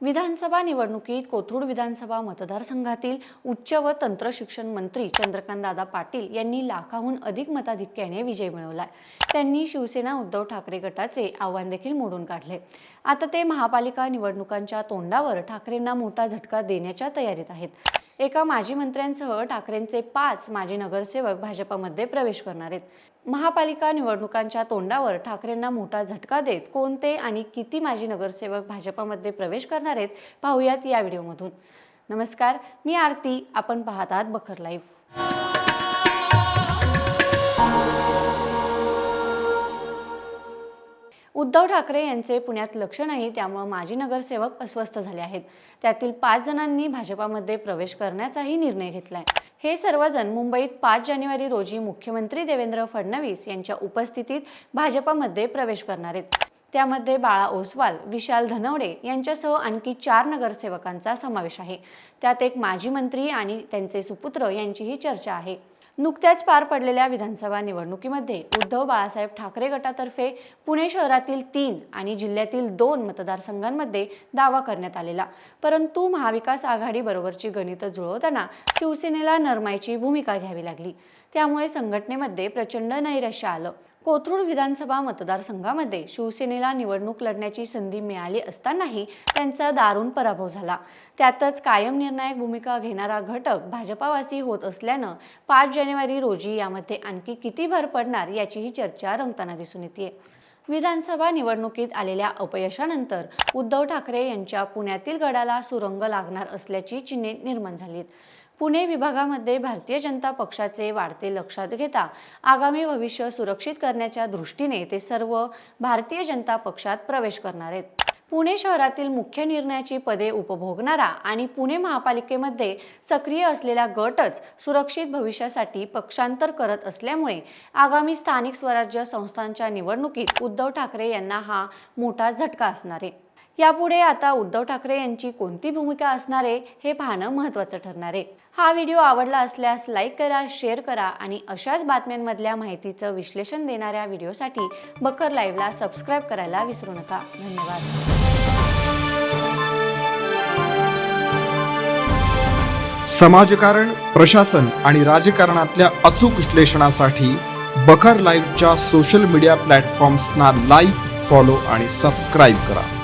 विधानसभा निवडणुकीत कोथरूड विधानसभा मतदारसंघातील उच्च व तंत्र शिक्षण मंत्री चंद्रकांतदादा पाटील यांनी लाखाहून अधिक मताधिक्याने विजय मिळवला त्यांनी शिवसेना उद्धव ठाकरे गटाचे आव्हान देखील मोडून काढले. आता ते महापालिका निवडणुकांच्या तोंडावर ठाकरेंना मोठा झटका देण्याच्या तयारीत आहेत. एका माजी मंत्र्यांसह ठाकरेंचे पाच माजी नगरसेवक भाजपामध्ये प्रवेश करणार आहेत. महापालिका निवडणुकांच्या तोंडावर ठाकरेंना मोठा झटका देत कोणते आणि किती माजी नगरसेवक भाजपामध्ये प्रवेश करणार आहेत पाहूयात या व्हिडिओमधून. नमस्कार मी आरती आपण पाहतात बखर लाईव्ह. उद्धव ठाकरे यांचे पुण्यात लक्ष नाही त्यामुळे माजी नगरसेवक अस्वस्थ झाले आहेत. त्यातील पाच जणांनी भाजपामध्ये प्रवेश करण्याचाही निर्णय घेतलाय. हे सर्वजण मुंबईत पाच जानेवारी रोजी मुख्यमंत्री देवेंद्र फडणवीस यांच्या उपस्थितीत भाजपामध्ये प्रवेश करणार आहेत. त्यामध्ये बाळा ओसवाल विशाल धनवडे यांच्यासह आणखी चार नगरसेवकांचा समावेश आहे. त्यात एक माजी मंत्री आणि त्यांचे सुपुत्र यांचीही चर्चा आहे. नुकत्याच पार पडलेल्या विधानसभा निवडणुकीमध्ये उद्धव बाळासाहेब ठाकरे गटातर्फे पुणे शहरातील तीन आणि जिल्ह्यातील दोन मतदारसंघांमध्ये दावा करण्यात आलेला. परंतु महाविकास आघाडी बरोबरची गणितं जुळवताना शिवसेनेला नरमाईची भूमिका घ्यावी लागली. त्यामुळे संघटनेमध्ये प्रचंड नैराश्य आलं. कोथरूड विधानसभा मतदारसंघामध्ये शिवसेनेला निवडणूक लढण्याची संधी मिळाली असतानाही त्यांचा दारुण पराभव झाला. त्यातच कायम निर्णायक भूमिका घेणारा घटक भाजपावासी होत असल्यानं पाच जानेवारी रोजी यामध्ये आणखी किती भर पडणार याचीही चर्चा रंगताना दिसून येते विधानसभा निवडणुकीत आलेल्या अपयशानंतर उद्धव ठाकरे यांच्या पुण्यातील गडाला सुरंग लागणार असल्याची चिन्हे निर्माण झालीत. पुणे विभागामध्ये भारतीय जनता पक्षाचे वाढते लक्षात घेता आगामी भविष्य सुरक्षित करण्याच्या दृष्टीने ते सर्व भारतीय जनता पक्षात प्रवेश करणार आहेत. पुणे शहरातील मुख्य निर्णयाची पदे उपभोगणारा आणि पुणे महापालिकेमध्ये सक्रिय असलेला गटच सुरक्षित भविष्यासाठी पक्षांतर करत असल्यामुळे आगामी स्थानिक स्वराज्य संस्थांच्या निवडणुकीत उद्धव ठाकरे यांना हा मोठा झटका असणार आहे. यापुढे आता उद्धव ठाकरे यांची कोणती भूमिका असणार आहे हे पाहणं महत्त्वाचं ठरणार आहे. हा व्हिडिओ आवडला असल्यास लाईक करा शेअर करा आणि अशाच बातम्यांमधल्या माहितीचं विश्लेषण देणाऱ्या व्हिडिओसाठी बकर लाईव्हला सबस्क्राईब करायला विसरू नका. धन्यवाद. समाजकारण प्रशासन आणि राजकारणातल्या अचूक विश्लेषणासाठी बकर लाईव्हच्या सोशल मीडिया प्लॅटफॉर्म्सना लाईक फॉलो आणि सबस्क्राईब करा.